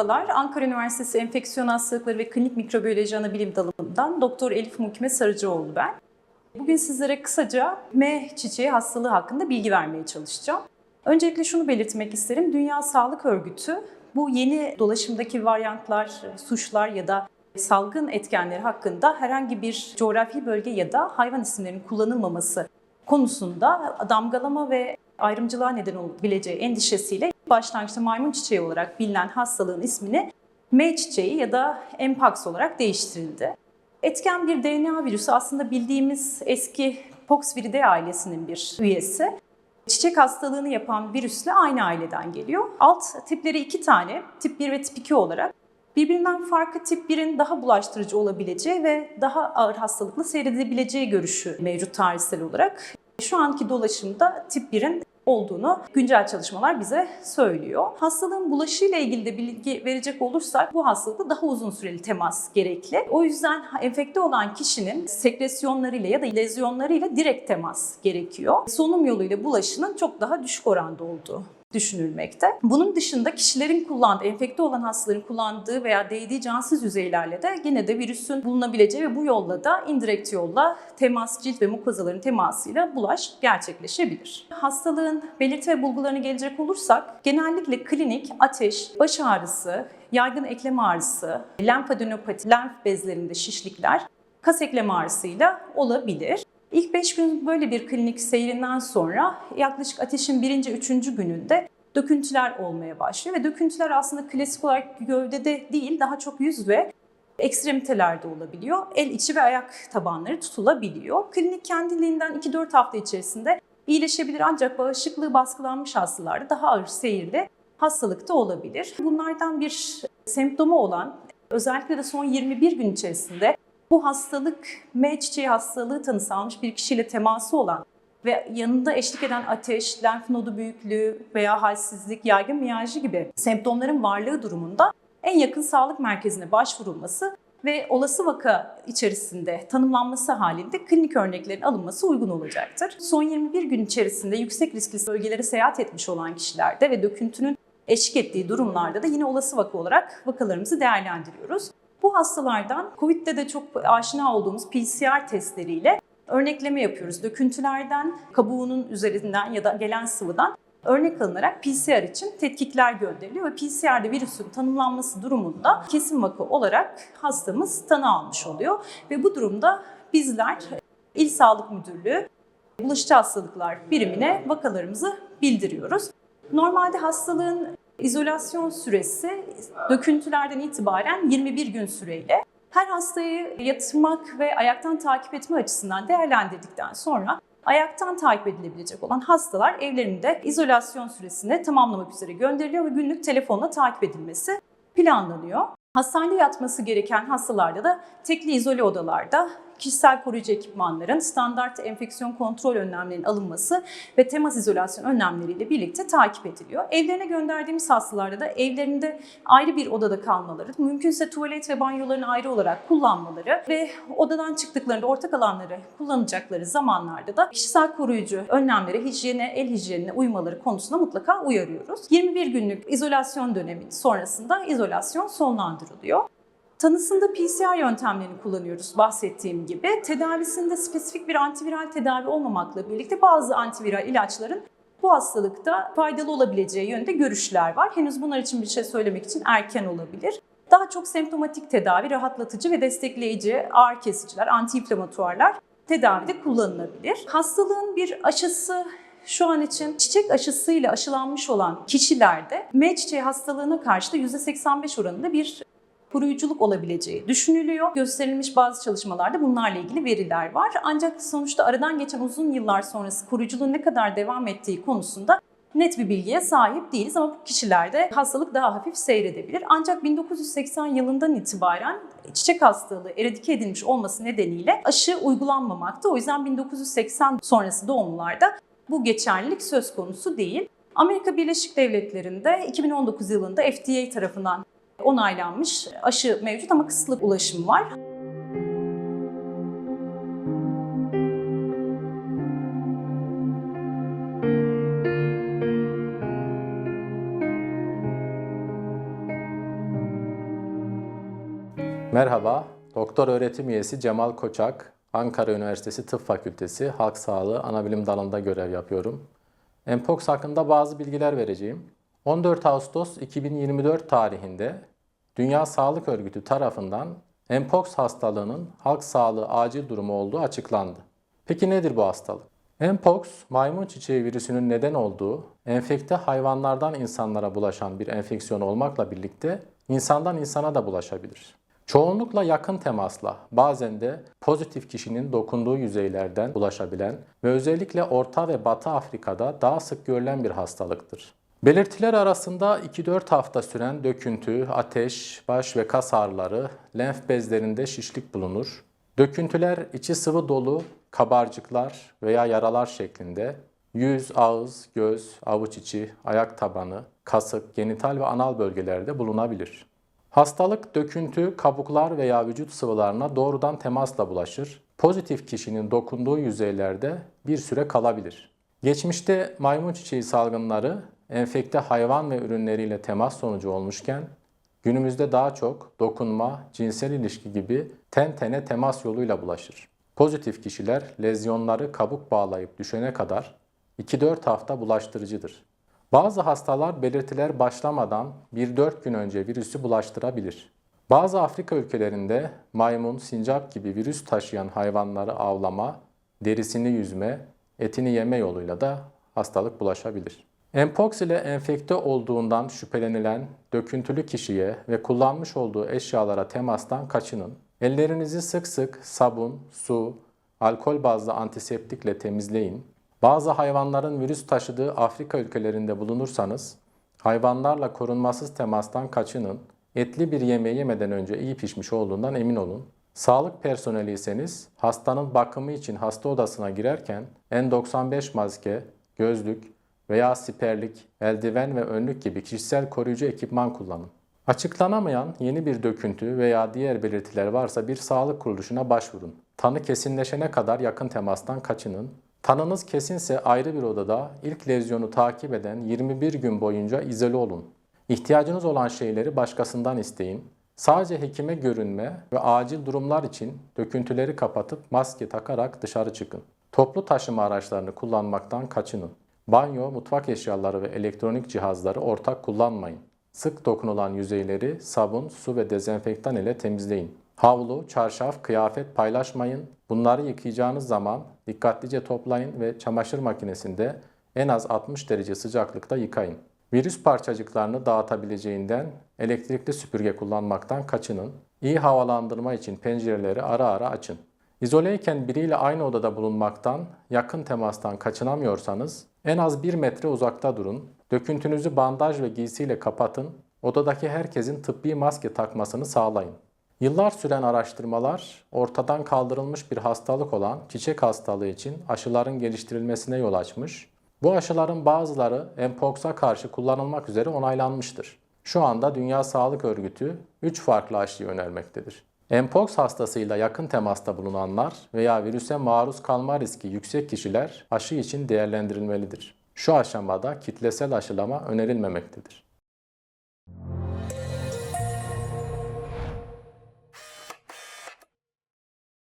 Merhabalar, Ankara Üniversitesi Enfeksiyon Hastalıkları ve Klinik Mikrobiyoloji Anabilim Dalı'ndan Doktor Elif Mukime Sarıcıoğlu ben. Bugün sizlere kısaca M çiçeği hastalığı hakkında bilgi vermeye çalışacağım. Öncelikle şunu belirtmek isterim. Dünya Sağlık Örgütü bu yeni dolaşımdaki varyantlar, suçlar ya da salgın etkenleri hakkında herhangi bir coğrafi bölge ya da hayvan isimlerinin kullanılmaması konusunda damgalama ve ayrımcılığa neden olabileceği endişesiyle başlangıçta maymun çiçeği olarak bilinen hastalığın ismini M çiçeği ya da Mpox olarak değiştirildi. Etken bir DNA virüsü aslında bildiğimiz eski Poxviridae ailesinin bir üyesi. Çiçek hastalığını yapan virüsle aynı aileden geliyor. Alt tipleri iki tane, tip 1 ve tip 2 olarak. Birbirinden farklı tip 1'in daha bulaştırıcı olabileceği ve daha ağır hastalıklı seyredebileceği görüşü mevcut tarihsel olarak. Şu anki dolaşımda tip 1'in olduğunu güncel çalışmalar bize söylüyor. Hastalığın bulaşıyla ilgili de bilgi verecek olursak bu hastalıkta daha uzun süreli temas gerekli. O yüzden enfekte olan kişinin sekresyonlarıyla ya da lezyonlarıyla direkt temas gerekiyor. Solunum yoluyla bulaşının çok daha düşük oranda olduğu düşünülmekte. Bunun dışında kişilerin kullandığı, enfekte olan hastaların kullandığı veya değdiği cansız yüzeylerle de yine de virüsün bulunabileceği ve bu yolla da indirekt yolla temas, cilt ve mukozaların temasıyla bulaş gerçekleşebilir. Hastalığın belirti ve bulgularına gelecek olursak genellikle klinik ateş, baş ağrısı, yaygın eklem ağrısı, lenfadenopati, lenf bezlerinde şişlikler, kas eklem ağrısıyla olabilir. İlk 5 gün böyle bir klinik seyrinden sonra yaklaşık ateşin birinci, üçüncü gününde döküntüler olmaya başlıyor. Ve döküntüler aslında klasik olarak gövdede değil daha çok yüz ve ekstremitelerde olabiliyor. El içi ve ayak tabanları tutulabiliyor. Klinik kendiliğinden 2-4 hafta içerisinde iyileşebilir ancak bağışıklığı baskılanmış hastalarda daha ağır seyirli hastalıkta olabilir. Bunlardan bir semptomu olan özellikle de son 21 gün içerisinde bu hastalık M çiçeği hastalığı tanısı almış bir kişiyle teması olan ve yanında eşlik eden ateş, lenf nodu büyüklüğü veya halsizlik, yaygın miyajı gibi semptomların varlığı durumunda en yakın sağlık merkezine başvurulması ve olası vaka içerisinde tanımlanması halinde klinik örneklerin alınması uygun olacaktır. Son 21 gün içerisinde yüksek riskli bölgelere seyahat etmiş olan kişilerde ve döküntünün eşlik ettiği durumlarda da yine olası vaka olarak vakalarımızı değerlendiriyoruz. Bu hastalardan COVID'de de çok aşina olduğumuz PCR testleriyle örnekleme yapıyoruz. Döküntülerden, kabuğunun üzerinden ya da gelen sıvıdan örnek alınarak PCR için tetkikler gönderiliyor ve PCR'de virüsün tanımlanması durumunda kesin vaka olarak hastamız tanı almış oluyor. Ve bu durumda bizler İl Sağlık Müdürlüğü Bulaşıcı Hastalıklar birimine vakalarımızı bildiriyoruz. Normalde hastalığın İzolasyon süresi döküntülerden itibaren 21 gün süreyle her hastayı yatırmak ve ayaktan takip etme açısından değerlendirdikten sonra ayaktan takip edilebilecek olan hastalar evlerinde izolasyon süresini tamamlamak üzere gönderiliyor ve günlük telefonla takip edilmesi planlanıyor. Hastanede yatması gereken hastalarda da tekli izole odalarda kişisel koruyucu ekipmanların, standart enfeksiyon kontrol önlemlerinin alınması ve temas izolasyon önlemleriyle birlikte takip ediliyor. Evlerine gönderdiğimiz hastalarda da evlerinde ayrı bir odada kalmaları, mümkünse tuvalet ve banyolarını ayrı olarak kullanmaları ve odadan çıktıklarında ortak alanları kullanacakları zamanlarda da kişisel koruyucu önlemlere, hijyene, el hijyenine uymaları konusunda mutlaka uyarıyoruz. 21 günlük izolasyon dönemi sonrasında izolasyon sonlandırılıyor. Tanısında PCR yöntemlerini kullanıyoruz bahsettiğim gibi. Tedavisinde spesifik bir antiviral tedavi olmamakla birlikte bazı antiviral ilaçların bu hastalıkta faydalı olabileceği yönde görüşler var. Henüz bunlar için bir şey söylemek için erken olabilir. Daha çok semptomatik tedavi, rahatlatıcı ve destekleyici ağır kesiciler, antiinflamatuarlar tedavide kullanılabilir. Hastalığın bir aşısı şu an için çiçek aşısıyla aşılanmış olan kişilerde M çiçeği hastalığına karşı da %85 oranında bir koruyuculuk olabileceği düşünülüyor. Gösterilmiş bazı çalışmalarda bunlarla ilgili veriler var. Ancak sonuçta aradan geçen uzun yıllar sonrası koruyuculuğun ne kadar devam ettiği konusunda net bir bilgiye sahip değiliz ama bu kişilerde hastalık daha hafif seyredebilir. Ancak 1980 yılından itibaren çiçek hastalığı eradike edilmiş olması nedeniyle aşı uygulanmamakta. O yüzden 1980 sonrası doğumlularda bu geçerlilik söz konusu değil. Amerika Birleşik Devletleri'nde 2019 yılında FDA tarafından onaylanmış aşı mevcut ama kısıtlı ulaşım var. Merhaba, doktor öğretim üyesi Cemal Koçak, Ankara Üniversitesi Tıp Fakültesi Halk Sağlığı Anabilim Dalı'nda görev yapıyorum. Mpox hakkında bazı bilgiler vereceğim. 14 Ağustos 2024 tarihinde Dünya Sağlık Örgütü tarafından Mpox hastalığının halk sağlığı acil durumu olduğu açıklandı. Peki nedir bu hastalık? Mpox, maymun çiçeği virüsünün neden olduğu, enfekte hayvanlardan insanlara bulaşan bir enfeksiyon olmakla birlikte insandan insana da bulaşabilir. Çoğunlukla yakın temasla, bazen de pozitif kişinin dokunduğu yüzeylerden bulaşabilen ve özellikle Orta ve Batı Afrika'da daha sık görülen bir hastalıktır. Belirtiler arasında 2-4 hafta süren döküntü, ateş, baş ve kas ağrıları, lenf bezlerinde şişlik bulunur. Döküntüler içi sıvı dolu, kabarcıklar veya yaralar şeklinde yüz, ağız, göz, avuç içi, ayak tabanı, kasık, genital ve anal bölgelerde bulunabilir. Hastalık döküntü, kabuklar veya vücut sıvılarına doğrudan temasla bulaşır. Pozitif kişinin dokunduğu yüzeylerde bir süre kalabilir. Geçmişte maymun çiçeği salgınları enfekte hayvan ve ürünleriyle temas sonucu olmuşken günümüzde daha çok dokunma, cinsel ilişki gibi ten tene temas yoluyla bulaşır. Pozitif kişiler lezyonları kabuk bağlayıp düşene kadar 2-4 hafta bulaştırıcıdır. Bazı hastalar belirtiler başlamadan 1-4 gün önce virüsü bulaştırabilir. Bazı Afrika ülkelerinde maymun, sincap gibi virüs taşıyan hayvanları avlama, derisini yüzme, etini yeme yoluyla da hastalık bulaşabilir. Mpox ile enfekte olduğundan şüphelenilen döküntülü kişiye ve kullanmış olduğu eşyalara temastan kaçının. Ellerinizi sık sık sabun, su, alkol bazlı antiseptikle temizleyin. Bazı hayvanların virüs taşıdığı Afrika ülkelerinde bulunursanız hayvanlarla korunmasız temastan kaçının. Etli bir yemeği yemeden önce iyi pişmiş olduğundan emin olun. Sağlık personeliyseniz hastanın bakımı için hasta odasına girerken N95 maske, gözlük veya siperlik, eldiven ve önlük gibi kişisel koruyucu ekipman kullanın. Açıklanamayan yeni bir döküntü veya diğer belirtiler varsa bir sağlık kuruluşuna başvurun. Tanı kesinleşene kadar yakın temastan kaçının. Tanınız kesinse ayrı bir odada ilk lezyonu takip eden 21 gün boyunca izole olun. İhtiyacınız olan şeyleri başkasından isteyin. Sadece hekime görünme ve acil durumlar için döküntüleri kapatıp maske takarak dışarı çıkın. Toplu taşıma araçlarını kullanmaktan kaçının. Banyo, mutfak eşyaları ve elektronik cihazları ortak kullanmayın. Sık dokunulan yüzeyleri sabun, su ve dezenfektan ile temizleyin. Havlu, çarşaf, kıyafet paylaşmayın. Bunları yıkayacağınız zaman dikkatlice toplayın ve çamaşır makinesinde en az 60 derece sıcaklıkta yıkayın. Virüs parçacıklarını dağıtabileceğinden elektrikli süpürge kullanmaktan kaçının. İyi havalandırma için pencereleri ara ara açın. İzoleyken biriyle aynı odada bulunmaktan, yakın temastan kaçınamıyorsanız en az 1 metre uzakta durun. Döküntünüzü bandaj ve giysiyle kapatın. Odadaki herkesin tıbbi maske takmasını sağlayın. Yıllar süren araştırmalar ortadan kaldırılmış bir hastalık olan çiçek hastalığı için aşıların geliştirilmesine yol açmış. Bu aşıların bazıları Mpox'a karşı kullanılmak üzere onaylanmıştır. Şu anda Dünya Sağlık Örgütü 3 farklı aşıyı önermektedir. Mpox hastasıyla yakın temasta bulunanlar veya virüse maruz kalma riski yüksek kişiler aşı için değerlendirilmelidir. Şu aşamada kitlesel aşılama önerilmemektedir.